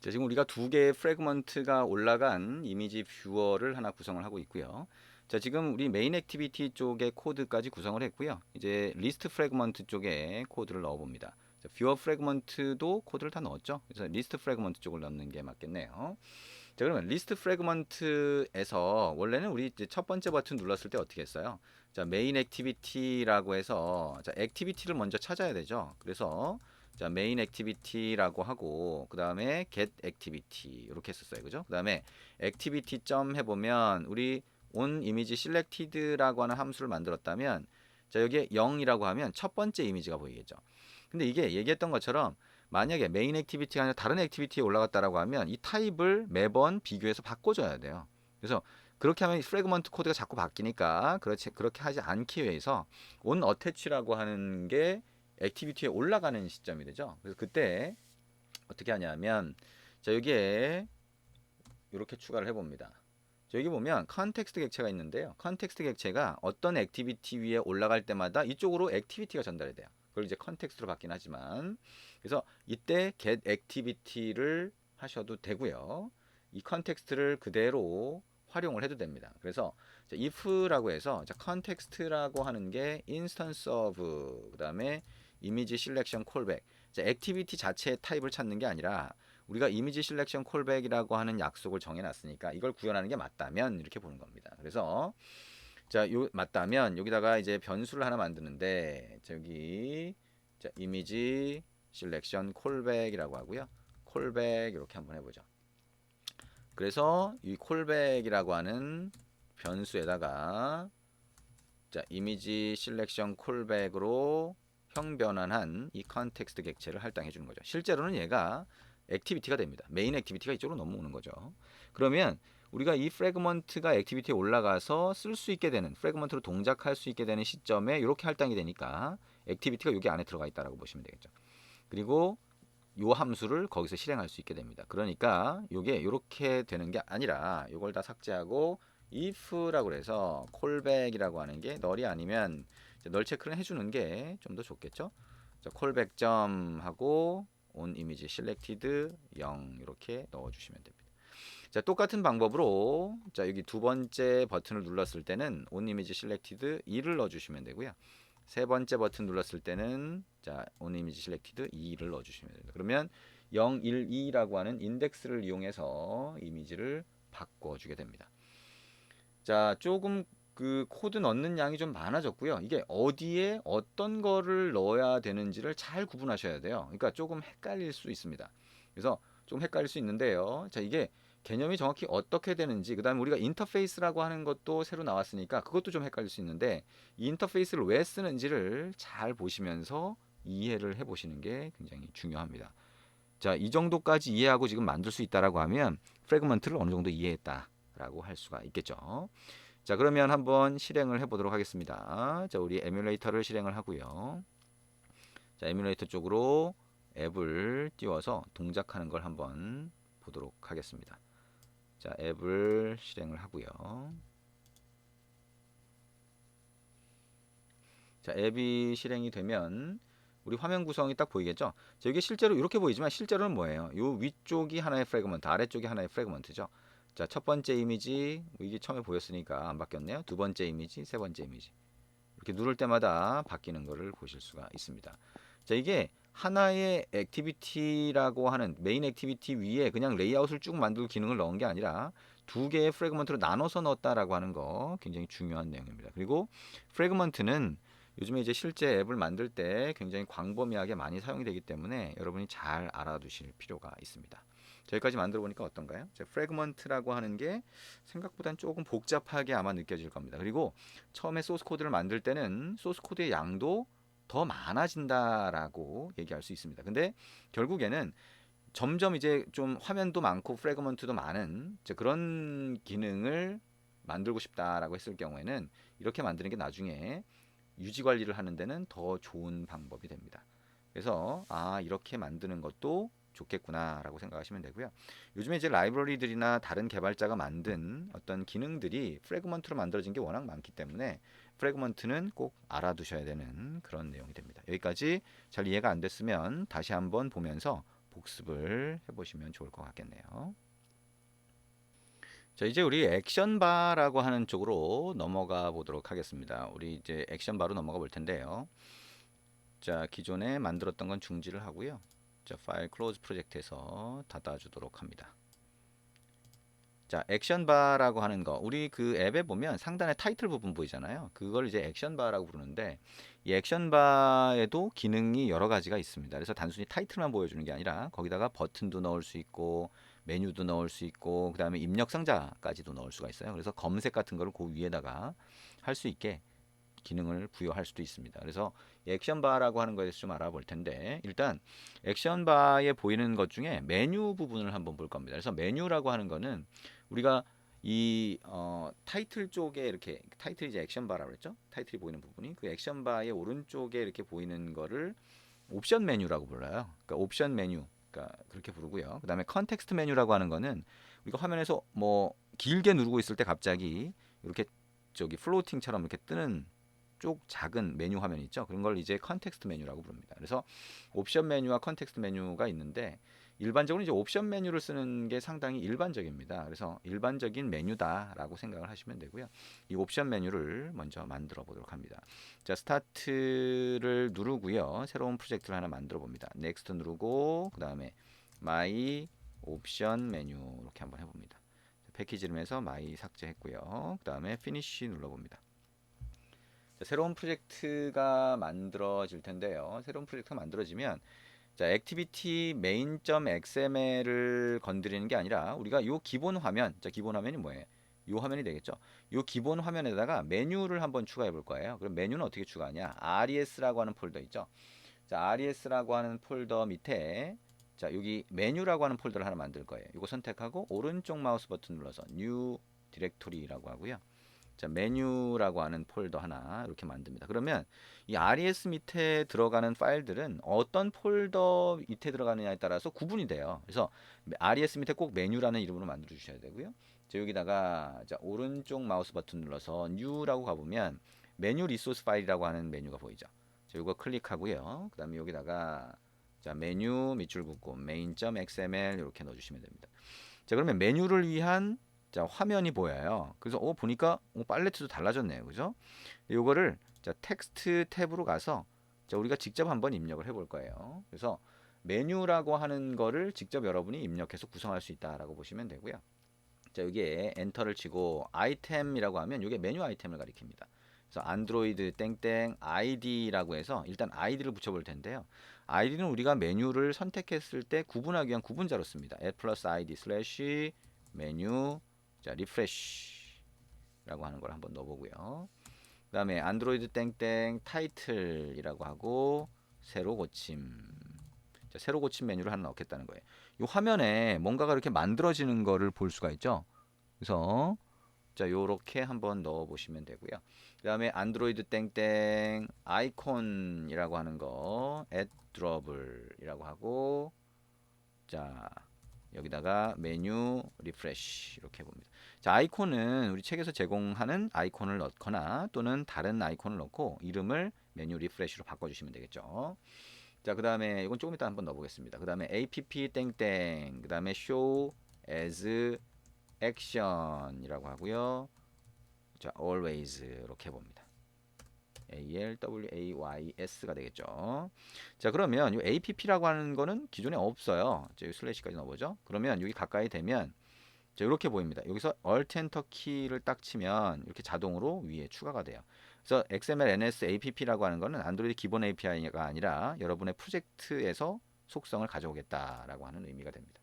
자, 지금 우리가 두 개의 프래그먼트가 올라간 이미지 뷰어를 하나 구성을 하고 있고요. 자, 지금 우리 메인 액티비티 쪽에 코드까지 구성을 했고요. 이제 리스트 프래그먼트 쪽에 코드를 넣어 봅니다. 자, 뷰어 프래그먼트도 코드를 다 넣었죠. 그래서 리스트 프래그먼트 쪽을 넣는 게 맞겠네요. 자, 그러면 리스트 프래그먼트에서 원래는 우리 이제 첫 번째 버튼 눌렀을 때 어떻게 했어요? 자, 메인 액티비티라고 해서 자, 액티비티를 먼저 찾아야 되죠. 그래서 자, 메인 액티비티라고 하고 그다음에 get activity 이렇게 했었어요. 그죠? 그다음에 activity 점 해 보면 우리 on 이미지 selected라고 하는 함수를 만들었다면 자, 여기에 0이라고 하면 첫 번째 이미지가 보이겠죠. 근데 이게 얘기했던 것처럼 만약에 메인 액티비티가 아니라 다른 액티비티에 올라갔다라고 하면 이 타입을 매번 비교해서 바꿔줘야 돼요. 그래서 그렇게 하면 프래그먼트 코드가 자꾸 바뀌니까 그렇지 그렇게 하지 않기 위해서 on attach라고 하는 게 액티비티에 올라가는 시점이 되죠. 그래서 그때 어떻게 하냐면 자 여기에 이렇게 추가를 해봅니다. 자, 여기 보면 컨텍스트 객체가 있는데요. 컨텍스트 객체가 어떤 액티비티 위에 올라갈 때마다 이쪽으로 액티비티가 전달이 돼요. 그걸 이제 컨텍스트로 받긴 하지만 그래서 이때 get activity를 하셔도 되고요. 이 컨텍스트를 그대로 활용을 해도 됩니다. 그래서 자, if라고 해서 자, context라고 하는 게 instance of 그다음에 이미지 실렉션 콜백. 자, 액티비티 자체의 타입을 찾는 게 아니라 우리가 이미지 실렉션 콜백이라고 하는 약속을 정해 놨으니까 이걸 구현하는 게 맞다면 이렇게 보는 겁니다. 그래서 자, 요 맞다면 여기다가 이제 변수를 하나 만드는데 저기 자, 이미지 실렉션 콜백이라고 하고요. 콜백 이렇게 한번 해 보죠. 그래서 이 콜백이라고 하는 변수에다가 자, 이미지 실렉션 콜백으로 형 변환한 이 컨텍스트 객체를 할당해 주는 거죠. 실제로는 얘가 액티비티가 됩니다. 메인 액티비티가 이쪽으로 넘어오는 거죠. 그러면 우리가 이 프래그먼트가 액티비티에 올라가서 쓸 수 있게 되는 프래그먼트로 동작할 수 있게 되는 시점에 이렇게 할당이 되니까 액티비티가 여기 안에 들어가 있다라고 보시면 되겠죠. 그리고 요 함수를 거기서 실행할 수 있게 됩니다. 그러니까 이게 이렇게 되는 게 아니라 이걸 다 삭제하고 if라고 해서 콜백이라고 하는 게 널이 아니면 널 체크를 해주는 게 좀 더 좋겠죠. 자, 콜백 점 하고 on image selected 0 이렇게 넣어주시면 됩니다. 자 똑같은 방법으로 자 여기 두 번째 버튼을 눌렀을 때는 on image selected 2를 넣어주시면 되고요. 세 번째 버튼 눌렀을 때는 자 on image selected 2를 넣어주시면 됩니다. 그러면 0, 1, 2라고 하는 인덱스를 이용해서 이미지를 바꿔주게 됩니다. 자 조금 그 코드 넣는 양이 좀 많아졌고요. 이게 어디에 어떤 거를 넣어야 되는지를 잘 구분하셔야 돼요. 그러니까 조금 헷갈릴 수 있습니다. 그래서 좀 헷갈릴 수 있는데요. 자, 이게 개념이 정확히 어떻게 되는지, 그 다음에 우리가 인터페이스라고 하는 것도 새로 나왔으니까 그것도 좀 헷갈릴 수 있는데, 이 인터페이스를 왜 쓰는지를 잘 보시면서 이해를 해 보시는 게 굉장히 중요합니다. 자, 이 정도까지 이해하고 지금 만들 수 있다라고 하면 프래그먼트를 어느 정도 이해했다라고 할 수가 있겠죠. 자, 그러면 한번 실행을 해 보도록 하겠습니다. 자, 우리 에뮬레이터를 실행을 하고요. 자, 에뮬레이터 쪽으로 앱을 띄워서 동작하는 걸 한번 보도록 하겠습니다. 자, 앱을 실행을 하고요. 자, 앱이 실행이 되면 우리 화면 구성이 딱 보이겠죠? 자, 이게 실제로 이렇게 보이지만 실제로는 뭐예요? 요 위쪽이 하나의 프래그먼트, 아래쪽이 하나의 프래그먼트죠. 자, 첫 번째 이미지 이게 처음에 보였으니까 안 바뀌었네요. 두 번째 이미지, 세 번째 이미지. 이렇게 누를 때마다 바뀌는 것을 보실 수가 있습니다. 자, 이게 하나의 액티비티라고 하는 메인 액티비티 위에 그냥 레이아웃을 쭉 만들고 기능을 넣은 게 아니라 두 개의 프래그먼트로 나눠서 넣었다라고 하는 거 굉장히 중요한 내용입니다. 그리고 프래그먼트는 요즘에 이제 실제 앱을 만들 때 굉장히 광범위하게 많이 사용이 되기 때문에 여러분이 잘 알아두실 필요가 있습니다. 여기까지 만들어 보니까 어떤가요? 프래그먼트라고 하는 게 생각보다는 조금 복잡하게 아마 느껴질 겁니다. 그리고 처음에 소스 코드를 만들 때는 소스 코드의 양도 더 많아진다라고 얘기할 수 있습니다. 근데 결국에는 점점 이제 좀 화면도 많고 프래그먼트도 많은 그런 기능을 만들고 싶다라고 했을 경우에는 이렇게 만드는 게 나중에 유지 관리를 하는 데는 더 좋은 방법이 됩니다. 그래서 아 이렇게 만드는 것도 좋겠구나라고 생각하시면 되고요. 요즘에 이제 라이브러리들이나 다른 개발자가 만든 어떤 기능들이 프래그먼트로 만들어진 게 워낙 많기 때문에 프래그먼트는 꼭 알아두셔야 되는 그런 내용이 됩니다. 여기까지 잘 이해가 안 됐으면 다시 한번 보면서 복습을 해보시면 좋을 것 같겠네요. 자 이제 우리 액션바라고 하는 쪽으로 넘어가 보도록 하겠습니다. 우리 이제 액션바로 넘어가 볼 텐데요. 자 기존에 만들었던 건 중지를 하고요. 자 파일 클로즈 프로젝트에서 닫아주도록 합니다. 자 액션바라고 하는 거 우리 그 앱에 보면 상단에 타이틀 부분 보이잖아요. 그걸 이제 액션바라고 부르는데 이 액션바에도 기능이 여러 가지가 있습니다. 그래서 단순히 타이틀만 보여주는 게 아니라 거기다가 버튼도 넣을 수 있고 메뉴도 넣을 수 있고 그다음에 입력 상자까지도 넣을 수가 있어요. 그래서 검색 같은 거를 그 위에다가 할 수 있게 기능을 부여할 수도 있습니다. 그래서 이 액션바라고 하는 대해서 좀 알아볼 텐데 일단 액션바에 보이는 것 중에 메뉴 부분을 한번 볼 겁니다. 그래서 메뉴라고 하는 거는 우리가 이 어, 타이틀 쪽에 이렇게 타이틀이 이제 액션바라고 그랬죠? 타이틀이 보이는 부분이 그 액션바의 오른쪽에 이렇게 보이는 거를 옵션 메뉴라고 불러요. 그러니까 옵션 메뉴 그러니까 그렇게 부르고요. 그다음에 컨텍스트 메뉴라고 하는 거는 우리가 화면에서 뭐 길게 누르고 있을 때 갑자기 이렇게 저기 플로팅처럼 이렇게 뜨는 쪽 작은 메뉴 화면 있죠. 그런 걸 이제 컨텍스트 메뉴라고 부릅니다. 그래서 옵션 메뉴와 컨텍스트 메뉴가 있는데 일반적으로 이제 옵션 메뉴를 쓰는 게 상당히 일반적입니다. 그래서 일반적인 메뉴다라고 생각을 하시면 되고요. 이 옵션 메뉴를 먼저 만들어 보도록 합니다. 자, 스타트를 누르고요. 새로운 프로젝트를 하나 만들어 봅니다. 넥스트 누르고 그다음에 마이 옵션 메뉴 이렇게 한번 해 봅니다. 패키지 이름에서 마이 삭제했고요. 그다음에 피니쉬 눌러 봅니다. 자, 새로운 프로젝트가 만들어질 텐데요. 새로운 프로젝트가 만들어지면 자, 액티비티 main.xml을 건드리는 게 아니라 우리가 요 기본 화면, 자, 기본 화면이 뭐예요? 요 화면이 되겠죠. 요 기본 화면에다가 메뉴를 한번 추가해 볼 거예요. 그럼 메뉴는 어떻게 추가하냐? res라고 하는 폴더 있죠. 자, res라고 하는 폴더 밑에 자, 여기 메뉴라고 하는 폴더를 하나 만들 거예요. 이거 선택하고 오른쪽 마우스 버튼 눌러서 new 디렉토리라고 하고요. 자, 메뉴라고 하는 폴더 하나 이렇게 만듭니다. 그러면 이 RES 밑에 들어가는 파일들은 어떤 폴더 밑에 들어가느냐에 따라서 구분이 돼요. 그래서 RES 밑에 꼭 메뉴라는 이름으로 만들어 주셔야 되고요. 자, 여기다가 자, 오른쪽 마우스 버튼 눌러서 new라고 가보면 메뉴 리소스 파일이라고 하는 메뉴가 보이죠. 자, 이거 클릭하고요. 그 다음에 여기다가 자, 메뉴 밑줄 긋고 main.xml 이렇게 넣어 주시면 됩니다. 자, 그러면 메뉴를 위한 자 화면이 보여요. 그래서 어 보니까 어, 팔레트도 달라졌네요, 그죠? 요거를 자 텍스트 탭으로 가서 자 우리가 직접 한번 입력을 해볼 거예요. 그래서 메뉴라고 하는 거를 직접 여러분이 입력해서 구성할 수 있다라고 보시면 되고요. 자 여기에 엔터를 치고 아이템이라고 하면 이게 메뉴 아이템을 가리킵니다. 그래서 안드로이드 땡땡 아이디라고 해서 일단 아이디를 붙여볼 텐데요. 아이디는 우리가 메뉴를 선택했을 때 구분하기 위한 구분자로 씁니다. add 플러스 id 슬래시 메뉴 자 리프레시라고 하는 걸 한번 넣어보고요. 그 다음에 안드로이드 땡땡 타이틀이라고 하고 새로 고침 자, 새로 고침 메뉴를 하나 넣겠다는 거예요. 이 화면에 뭔가가 이렇게 만들어지는 거를 볼 수가 있죠. 그래서 자 요렇게 한번 넣어 보시면 되고요. 그 다음에 안드로이드 땡땡 아이콘이라고 하는 거 drawable이라고 하고 자 여기다가 메뉴 리프레시 이렇게 해봅니다. 자 아이콘은 우리 책에서 제공하는 아이콘을 넣거나 또는 다른 아이콘을 넣고 이름을 메뉴 리프레시로 바꿔주시면 되겠죠. 자 그 다음에 이건 조금 이따 한번 넣어보겠습니다. 그 다음에 app 땡땡 그 다음에 show as action이라고 하고요. 자 always 이렇게 해봅니다. A L W A Y S가 되겠죠. 자 그러면 이 APP라고 하는 거는 기존에 없어요. 자, 슬래시까지 넣어보죠. 그러면 여기 가까이 되면 자, 이렇게 보입니다. 여기서 Alt Enter 키를 딱 치면 이렇게 자동으로 위에 추가가 돼요. 그래서 XML NS APP라고 하는 거는 안드로이드 기본 API가 아니라 여러분의 프로젝트에서 속성을 가져오겠다라고 하는 의미가 됩니다.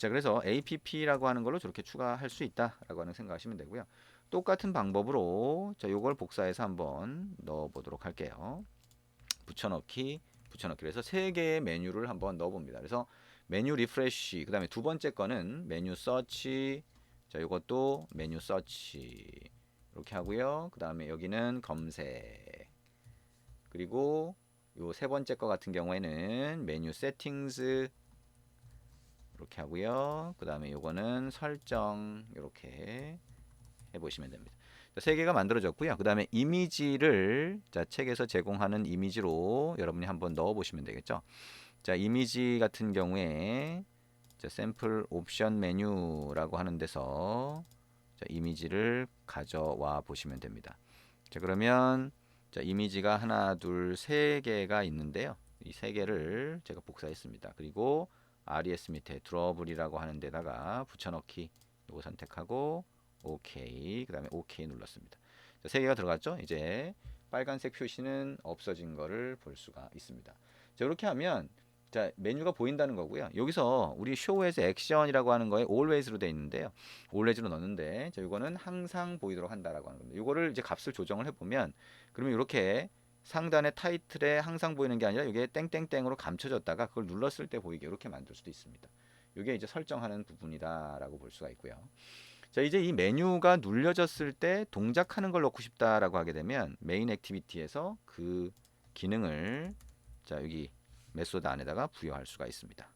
자 그래서 APP라고 하는 걸로 저렇게 추가할 수 있다라고 하는 생각하시면 되고요. 똑같은 방법으로 자 요걸 복사해서 한번 넣어 보도록 할게요. 붙여넣기 붙여넣기 그래서 세 개의 메뉴를 한번 넣어 봅니다. 그래서 메뉴 리프레시 그다음에 두 번째 거는 메뉴 서치 자 요것도 메뉴 서치 이렇게 하고요. 그다음에 여기는 검색 그리고 요 세 번째 거 같은 경우에는 메뉴 세팅스 이렇게 하고요. 그 다음에 요거는 설정 이렇게 해보시면 됩니다. 세 개가 만들어졌고요. 그 다음에 이미지를 자 책에서 제공하는 이미지로 여러분이 한번 넣어 보시면 되겠죠. 자, 이미지 같은 경우에 자, 샘플 옵션 메뉴라고 하는 데서 자, 이미지를 가져와 보시면 됩니다. 자, 그러면 자, 이미지가 하나, 둘, 세 개가 있는데요. 이 세 개를 제가 복사했습니다. 그리고 RES 밑에 드러블이라고 하는 데다가 붙여넣기 이거 선택하고 OK 그 다음에 OK 눌렀습니다. 자, 세 개가 들어갔죠? 이제 빨간색 표시는 없어진 거를 볼 수가 있습니다. 자, 이렇게 하면 자, 메뉴가 보인다는 거고요. 여기서 우리 as action이라고 하는 거에 always로 되어 있는데요. always로 넣는데 자, 이거는 항상 보이도록 한다라고 하는 겁니다. 이거를 이제 값을 조정을 해 보면 그러면 이렇게 상단의 타이틀에 항상 보이는 게 아니라 이게 땡땡땡으로 감춰졌다가 그걸 눌렀을 때 보이게 이렇게 만들 수도 있습니다. 이게 이제 설정하는 부분이다라고 볼 수가 있고요. 자, 이제 이 메뉴가 눌려졌을 때 동작하는 걸 넣고 싶다라고 하게 되면 메인 액티비티에서 그 기능을 자, 여기 메소드 안에다가 부여할 수가 있습니다.